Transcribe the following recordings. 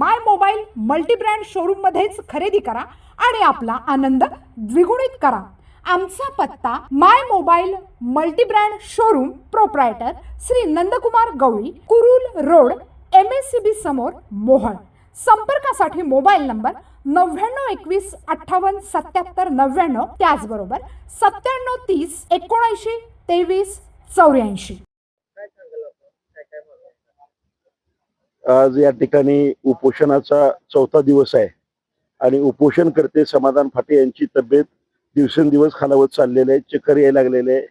माय mobile multi-brand शोरूममध्येच खरेदी करा आणि आपला आनंद द्विगुणित करा. आमचा पत्ता my mobile multibrand showroom proprietor Shri Nandkumar Gawali Kurul road M S C B समोर मोहळ. संपर्कासाठी मोबाईल नंबर नव्याण्णव एकवीस अठ्ठावन्न सत्याहत्तर नव्याण्णव त्याचबरोबर सत्त्याण्णव तीस एकोणऐंशी तेवीस चौऱ्याऐंशी. आज या ठिकाणी उपोषणाचा चौथा दिवस आहे. आणि उपोषणकर्ते समाधान फाटे यांची तब्येत दिवसेंदिवस खालावत चाललेले आहे चक्कर यायला लागलेले आहे.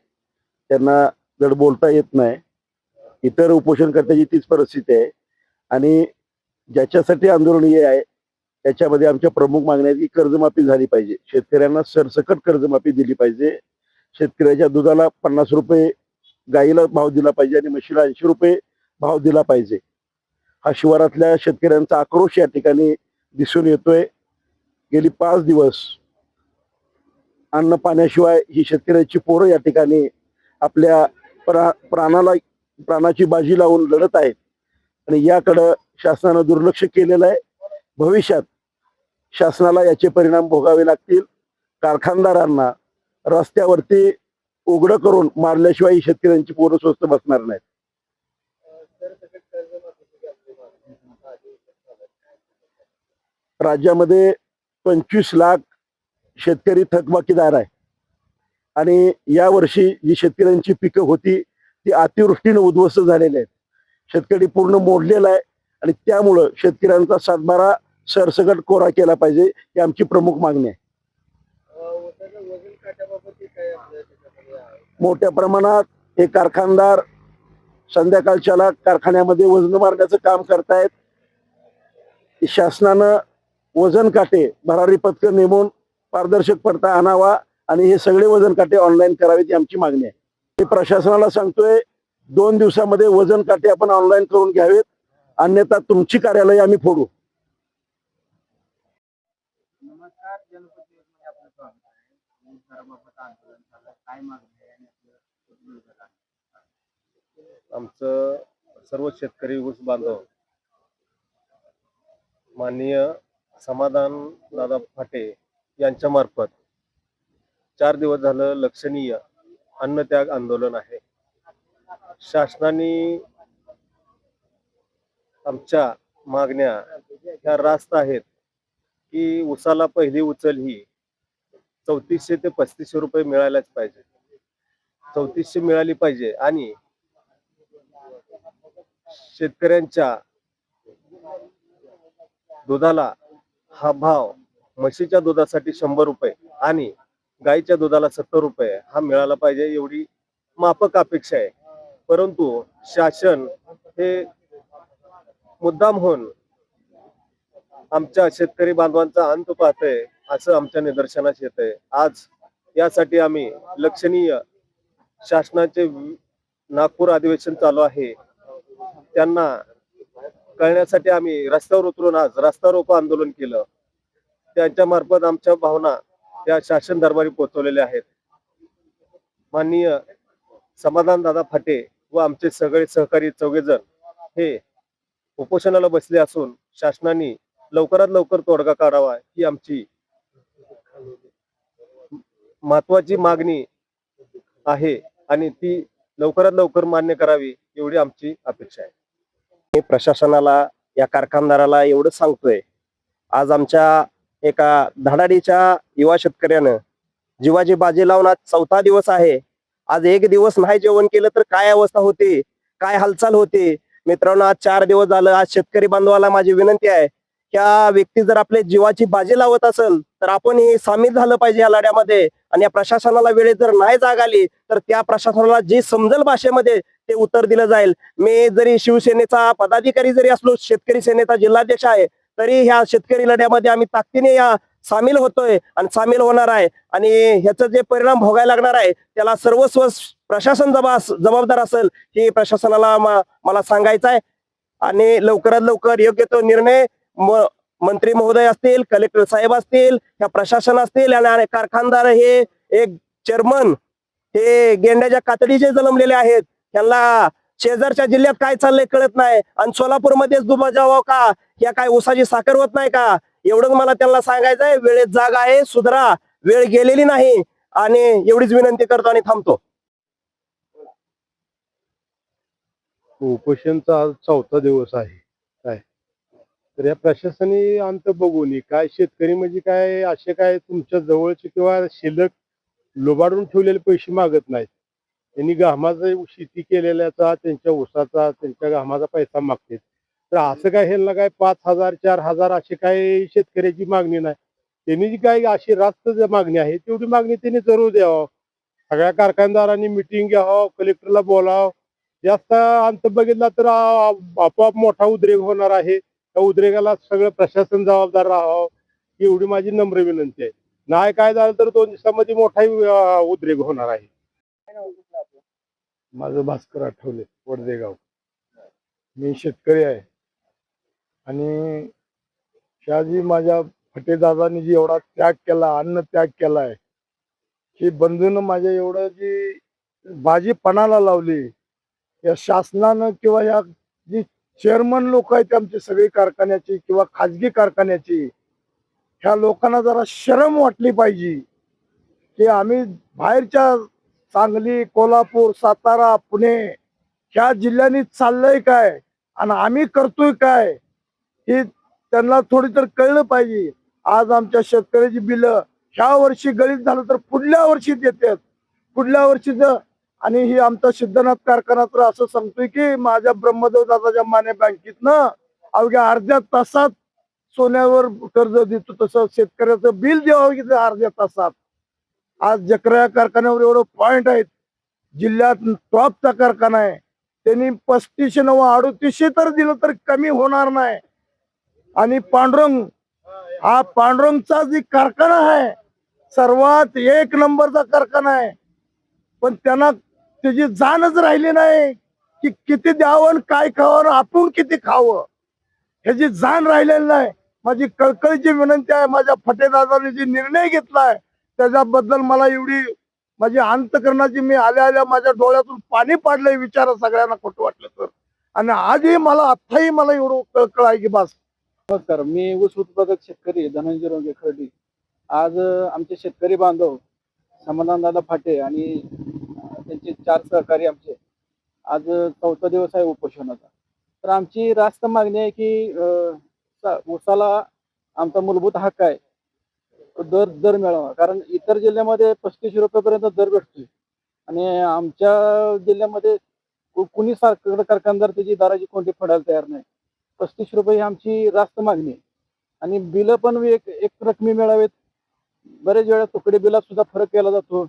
त्यांना जड बोलता येत नाही इतर उपोषणकर्त्याची तीच परिस्थिती आहे. आणि ज्याच्यासाठी आंदोलन हे आहे त्याच्यामध्ये आमच्या प्रमुख मागण्या आहेत की कर्जमाफी झाली पाहिजे. शेतकऱ्यांना सरसकट कर्जमाफी दिली पाहिजे. शेतकऱ्याच्या दुधाला पन्नास रुपये गाईला भाव दिला पाहिजे आणि म्हशीला ऐंशी रुपये भाव दिला पाहिजे. हा शिवारातल्या शेतकऱ्यांचा आक्रोश या ठिकाणी दिसून येतोय. गेली पाच दिवस अन्न पाण्याशिवाय ही शेतकऱ्याची पोरं या ठिकाणी आपल्या प्रा प्राणाला प्राणाची बाजी लावून लढत आहेत. आणि याकडं शासनानं दुर्लक्ष केलेलं आहे. भविष्यात शासनाला याचे परिणाम भोगावे लागतील. कारखानदारांना रस्त्यावरती उघडं करून मारल्याशिवाय ही शेतकऱ्यांची पोरं स्वस्त बसणार नाहीत. राज्यामध्ये पंचवीस लाख शेतकरी थकबाकीदार आहे. आणि या वर्षी जी शेतकऱ्यांची पिकं होती ती अतिवृष्टीनं उद्ध्वस्त झालेली आहेत. शेतकरी पूर्ण मोडलेला आहे आणि त्यामुळं शेतकऱ्यांचा सातबारा सरसकट कोरा केला पाहिजे ही आमची प्रमुख मागणी आहे. मोठ्या प्रमाणात हे कारखानदार संध्याकाळच्याला कारखान्यामध्ये वजन मारण्याचं काम करतायत. शासनानं वजन काटे भरारी पथक नेमून पारदर्शक पडता आणावा आणि हे सगळे वजन काटे ऑनलाईन करावेत ही आमची मागणी आहे. मी प्रशासनाला सांगतोय दोन दिवसामध्ये वजन काटे आपण ऑनलाईन करून घ्यावेत अन्यथा तुमची कार्यालय आम्ही फोडू? आमचं सर्व शेतकरी ऊस बांधव माननीय समाधान दादा फाटे यांच्या मार्फत चार दिवस झालं लक्षणीय अन्नत्याग आंदोलन आहे. शासनाने आमच्या मागण्या ह्या रास्त आहेत की उसाला पहिली उचल ही चौतीसशे ते पस्तीसशे रुपये मिळायलाच पाहिजे. चौतीसशे मिळाली पाहिजे आणि शेतकऱ्यांच्या दुधाला हा भाव म्हशीच्या दुधासाठी शंभर रुपये आणि गाईच्या दुधाला सत्तर रुपये हा मिळाला पाहिजे एवढी माफक अपेक्षा आहे. परंतु शासन हे मुद्दाम होऊन आमच्या शेतकरी बांधवांचा अंत पाहतय असं आमच्या निदर्शनास येत आहे आज यासाठी आम्ही लक्षणीय शासनाचे नागपूर अधिवेशन चालू आहे. त्यांना कळण्यासाठी आम्ही रस्त्यावर उतरून आज रस्ता रोको आंदोलन केलं. त्यांच्या मार्फत आमच्या भावना त्या शासन दरबारी पोहोचवलेल्या आहेत. माननीय समाधान दादा फाटे व आमचे सगळे सहकारी चौघेजण हे उपोषणाला बसले असून शासनाने लवकरात लवकर तोडगा काढावा ही आमची महत्वाची मागणी आहे आणि ती लवकरात लवकर मान्य करावी एवढी आमची अपेक्षा आहे. मी प्रशासनाला या कारखानदाराला एवढं सांगतोय. आज आमच्या एका धडाडीच्या युवा शेतकऱ्यानं जीवाची बाजी लावून आज चौथा दिवस आहे. आज एक दिवस नाही जेवण केलं तर काय अवस्था होती? काय हालचाल होती? मित्रांनो आज चार दिवस झालं आज शेतकरी बांधवाला माझी विनंती आहे त्या व्यक्ती जर आपल्या जीवाची बाजी लावत असेल तर आपण हे सामील झालं पाहिजे या लढ्यामध्ये. आणि या प्रशासनाला वेळेत जर नाही जाग आली तर त्या प्रशासनाला जी समजल भाषेमध्ये ते उत्तर दिलं जाईल. मी जरी शिवसेनेचा पदाधिकारी जरी असलो शेतकरी सेनेचा जिल्हाध्यक्ष आहे तरी ह्या शेतकरी लढ्यामध्ये आम्ही ताकदीने या सामील होतोय आणि सामील होणार आहे. आणि ह्याचा जे परिणाम भोगायला लागणार आहे त्याला सर्वस्व प्रशासन जबा जबाबदार असेल हे प्रशासनाला मला सांगायचं आहे. आणि लवकरात लवकर योग्य तो निर्णय म- मंत्री महोदय असतील कलेक्टर साहेब असतील ह्या प्रशासन असतील आणि कारखानदार हे एक चेअरमन हे गेंड्याच्या कातडीचे जन्मलेले आहेत. त्यांना शेजारच्या जिल्ह्यात काय चाललंय कळत नाही. आणि सोलापूरमध्येच दुबजावं का? या काय उसाची साखर होत नाही का? एवढं मला त्यांना सांगायचंय वेळेत जागा आहे सुधरा. वेळ गेलेली नाही. आणि एवढीच विनंती करतो आणि थांबतो. उपोषणचा आज चौथा दिवस आहे. काय? तर या प्रशासनाने अंत बघून काय शेतकरी म्हणजे काय? असे काय तुमच्या जवळचे किंवा शिल्लक लुबाडून ठेवलेले पैसे मागत नाहीत. त्यांनी घामाचा शेती केलेल्याचा त्यांच्या ऊसाचा त्यांच्या घामाचा पैसा मागतात तर असं काय ह्यांना काय पाच हजार चार हजार असे काय शेतकऱ्याची मागणी नाही. त्यांनी जी काय अशी रास्त जी मागणी आहे तेवढी मागणी त्यांनी जरूर द्यावं. सगळ्या कारखानदारांनी मिटिंग घ्यावं कलेक्टरला बोलावं. जास्त अंत बघितला तर आपोआप मोठा उद्रेक होणार आहे. त्या उद्रेकाला सगळं प्रशासन जबाबदार राहावं एवढी माझी नम्र विनंती आहे. नाही काय झालं तर दोन दिवसामध्ये मोठा अं, उद्रेक होणार आहे. माझं भास्कर आठवले वडदेगाव. मी शेतकरी आहे. आणि शहाजी माझ्या फटेदादांनी जी एवढा त्याग केला अन्न त्याग केला आहे ही बंधून माझ्या एवढं जी बाजी पणाला लावली या शासनानं किंवा या जी चेअरमन लोक आहेत आमची सगळी कारखान्याची किंवा खाजगी कारखान्याची ह्या लोकांना जरा शरम वाटली पाहिजे की आम्ही बाहेरच्या सांगली कोल्हापूर सातारा पुणे ह्या जिल्ह्यांनी चाललंय काय? आणि आम्ही करतोय काय? हे त्यांना थोडी तर कळलं पाहिजे. आज आमच्या शेतकऱ्याची बिलं ह्या वर्षी गळीत झालं तर पुढल्या वर्षी देतात. पुढल्या वर्षीच आणि ही आमचा सिद्धनाथ कारखाना तर असं सांगतोय की माझ्या ब्रह्मदेव दादाच्या माने बँकेतनं अवघ्या अर्ध्या तासात सोन्यावर कर्ज देतो. तसं शेतकऱ्याचं बिल द्यावं की अर्ध्या तासात. आज जकरा कारखान्यावर एवढं पॉइंट आहेत. जिल्ह्यात टॉपचा कारखाना आहे. त्यांनी पस्तीसशे नऊ अडतीसशे तर दिलं तर कमी होणार नाही. आणि पांडुरंग हा पांडुरंगचा जी कारखाना आहे सर्वात एक नंबरचा कारखाना आहे. पण त्यांना त्याची जाणच राहिली नाही की किती द्यावं आणि काय खावं आपण किती खावं. ह्याची जाण राहिलेली नाही. माझी कळकळीची विनंती आहे माझ्या फटेदादाने जे निर्णय घेतलाय त्याच्याबद्दल मला एवढी माझी अंतकरणाची मी आल्या आल्या माझ्या डोळ्यातून पाणी पाडलंय विचार सगळ्यांना खोटं वाटलं तर. आणि आजही मला आत्ताही मला एवढं कळकळ आहे की बस. नमस्कार मी ऊस उत्पादक शेतकरी धनंजय रोंगे खर्डी. आज आमचे शेतकरी बांधव समाधानदादा फाटे आणि त्यांचे चार सहकारी आमचे. आज चौथा दिवस आहे उपोषणाचा. तर आमची रास्त मागणी आहे की ऊसाला आमचा मूलभूत हक्क आहे. दर दर मिळावा. कारण इतर जिल्ह्यामध्ये पस्तीसशे रुपयापर्यंत दर भेटतोय. आणि आमच्या जिल्ह्यामध्ये कु- कुणी सारखं कारखानदार त्याची दराची कोणती फडायला तयार नाही. पस्तीस रुपये ही आमची रास्त मागणी आहे. आणि बिलं पण एक एक रकमी मिळावेत. बरेच वेळा तुकडे बिलात सुद्धा फरक केला जातो.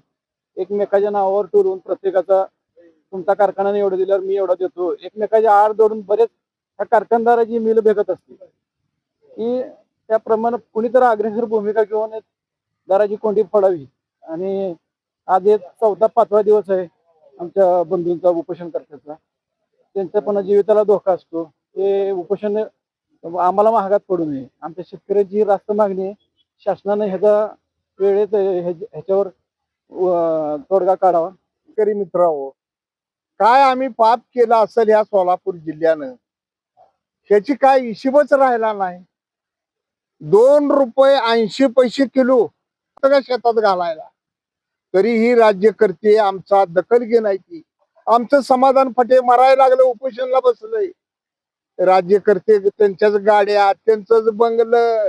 एकमेकाच्या नावावर टोलून प्रत्येकाचा तुमचा कारखान्याने एवढं दिल्यावर मी एवढा देतो. एकमेकाच्या आड जोडून बरेच ह्या कारखानदाराची मिल भेटत असते. की त्याप्रमाणे कुणीतरी अग्रेसर भूमिका घेऊन दाराची दराची कोंडी फोडावी. आणि आज एक चौथा पाचवा दिवस आहे आमच्या बंधूंचा उपोषण करण्याचा त्यांच्या पण जीविताला धोका असतो. ते उपोषण आम्हाला महागात पडू नये. आमच्या शेतकऱ्याची रास्त मागणी आहे. शासनाने ह्याचा वेळेत ह्याच्यावर तोडगा काढावा. शेतकरी मित्रांनो काय आम्ही पाप केला असेल या सोलापूर जिल्ह्यानं? ह्याची काय हिशोबच राहिला नाही. दोन रुपये ऐंशी पैसे किलो सगळ्या शेतात घालायला. तरीही राज्यकर्ते आमचा दखल घे नाही आमचं समाधान फटे मरायला लागलं उपोषणला बसलंय. राज्यकर्ते त्यांच्याच गाड्या त्यांचंच बंगलं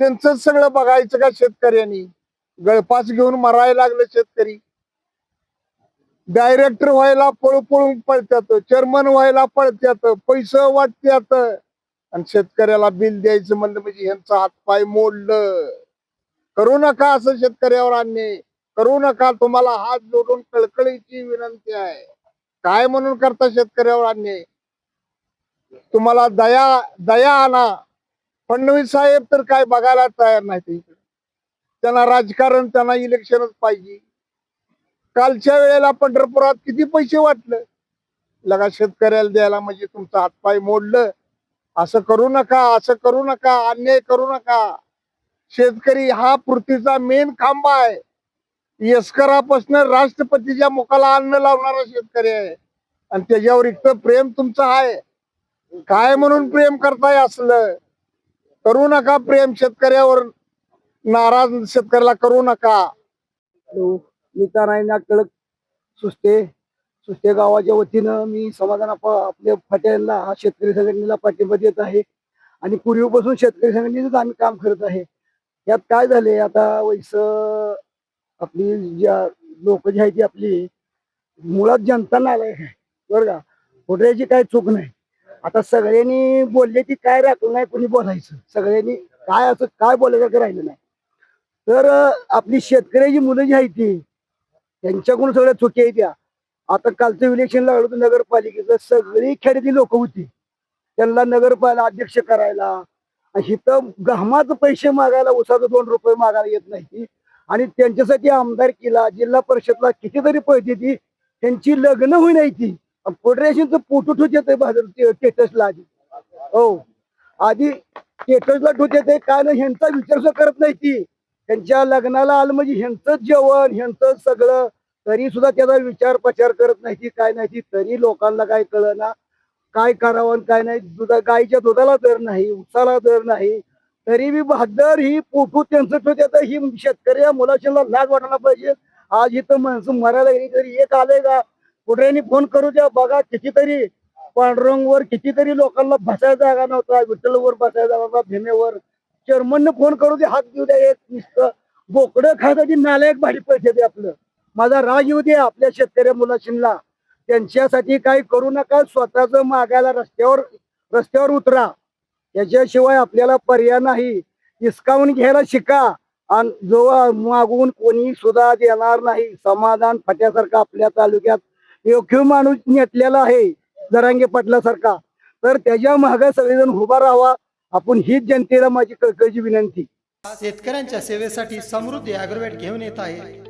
त्यांचंच सगळं बघायचं का शेतकऱ्यांनी? गळपास घेऊन मरायला लागलं शेतकरी. डायरेक्टर व्हायला पळू पळून पळत्यात चेअरमन व्हायला पळत्यात पैसे वाटत्यात आणि शेतकऱ्याला बिल द्यायचं म्हणलं म्हणजे ह्यांचा हातपाय मोडलं. करू नका असं शेतकऱ्यावर आणणे करू नका तुम्हाला हात जोडून कळकळीची विनंती आहे. काय म्हणून करता शेतकऱ्यावर आणणे तुम्हाला दया दया आणा. फडणवीस साहेब तर काय बघायला तयार नाही इकडे. त्यांना राजकारण त्यांना इलेक्शनच पाहिजे. कालच्या वेळेला पंढरपुरात किती पैसे वाटलं? लगा शेतकऱ्याला द्यायला म्हणजे तुमचं हातपाय मोडलं. असं करू नका असं करू नका अन्याय करू नका. शेतकरी हा पृथ्वीचा मेन खांबा आहे. यस्करापासून राष्ट्रपतीच्या मुखाला अन्न लावणारा शेतकरी आहे. आणि त्याच्यावर इतकं प्रेम तुमचं आहे. काय म्हणून प्रेम करताय असलं? करू नका प्रेम शेतकऱ्यावर. नाराज शेतकऱ्याला करू नका. मी ना टिळक सुस्ते. सुस्ते गावाच्या वतीनं मी समाधान आपल्या फाट्याला शेतकरी संघटनेला पाठिंबा देत आहे. आणि पूर्वीपासून शेतकरी संघटनेच आम्ही काम करत आहे. यात काय झाले आता वैस आपली ज्या लोक जी आहे ती आपली मुळात जनता नालायक आहे. बरं का? कुठल्याची काय चूक नाही. आता सगळ्यांनी बोलले ती काय राखलं नाही कोणी बोलायचं? सगळ्यांनी काय असं काय बोलायचं राहिलं नाही. तर आपली शेतकऱ्याची मुलं जी आहे ती त्यांच्याकडून सगळ्या चुकी आहे त्या. आता कालचं इलेक्शन लागलं होतं नगरपालिकेचं सगळी खेड्यातली लोक होती. त्यांना नगरपालिका अध्यक्ष करायला आणि इथं गहमाचं पैसे मागायला उसाचं दोन रुपये मागायला येत नाही. आणि त्यांच्यासाठी आमदार केला जिल्हा परिषदला कितीतरी पैसे ती त्यांची लग्न होई नाही ती. फेडरेशनचं फोटो ठेवत येते स्टेटसला आधी. हो. आधी स्टेटसला ठेवत येते काय नाही ह्यांचा विचार करत नाही ती. त्यांच्या लग्नाला आलं म्हणजे ह्यांचं जेवण ह्यांचं सगळं तरी सुद्धा त्याचा विचार प्रचार करत नाही काय नाही तरी लोकांना काय कळना. काय करावं आणि काय नाही दुधा गायीच्या दुधाला दर नाही उसाला दर नाही. तरी बी भागदार ही पोटू त्यांचं ठेवत. ही शेतकरी या मुलाशांना लाज वाटायला पाहिजे. आज इथं माणसं मरायला गेली तरी एक आले का? कुठेनी फोन करू द्या. बघा कितीतरी पांडुरंगवर कितीतरी लोकांना बसायला जागा नव्हता. विठ्ठलवर बसायला जागा नव्हता. भीमेवर. चेअरमनने फोन करू दे. हात देऊ द्या. एक नुसतं बोकडं खायसाठी नालायक भारी पैसे दे आपलं. माझा राग येऊ दे आपल्या शेतकऱ्या मुलाशींना. त्यांच्यासाठी काही करू नका स्वतःच मागायला रस्त्यावर रस्त्यावर उतरा. त्याच्याशिवाय आपल्याला पर्याय नाही. हिसकावून घ्यायला शिका. आणि जो मागून कोणी सुद्धा देणार नाही. समाधान फट्यासारखा आपल्या तालुक्यात योग्य माणूस नेटलेला आहे जरांगे पाटलासारखा. तर त्याच्यामागे सगळेजण उभा राहावा. आपण हीच जनतेला माझी कळकळीची विनंती. शेतकऱ्यांच्या सेवेसाठी समृद्धी अॅग्रोवेट घेऊन येत आहे.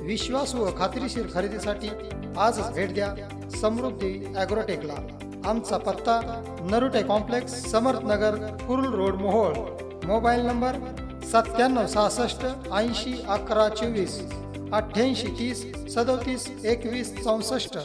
विश्वासू व खात्रीशीर खरेदीसाठी आजच भेट द्या. समृद्धी ॲग्रोटेकला. आमचा पत्ता Narute complex Samarth Nagar Kurul road Mohol. Mobile number सत्त्याण्णव सहासष्ट ऐंशी अकरा चोवीस अठ्ठ्याऐंशी तीस सदोतीस एकवीस चौसष्ट.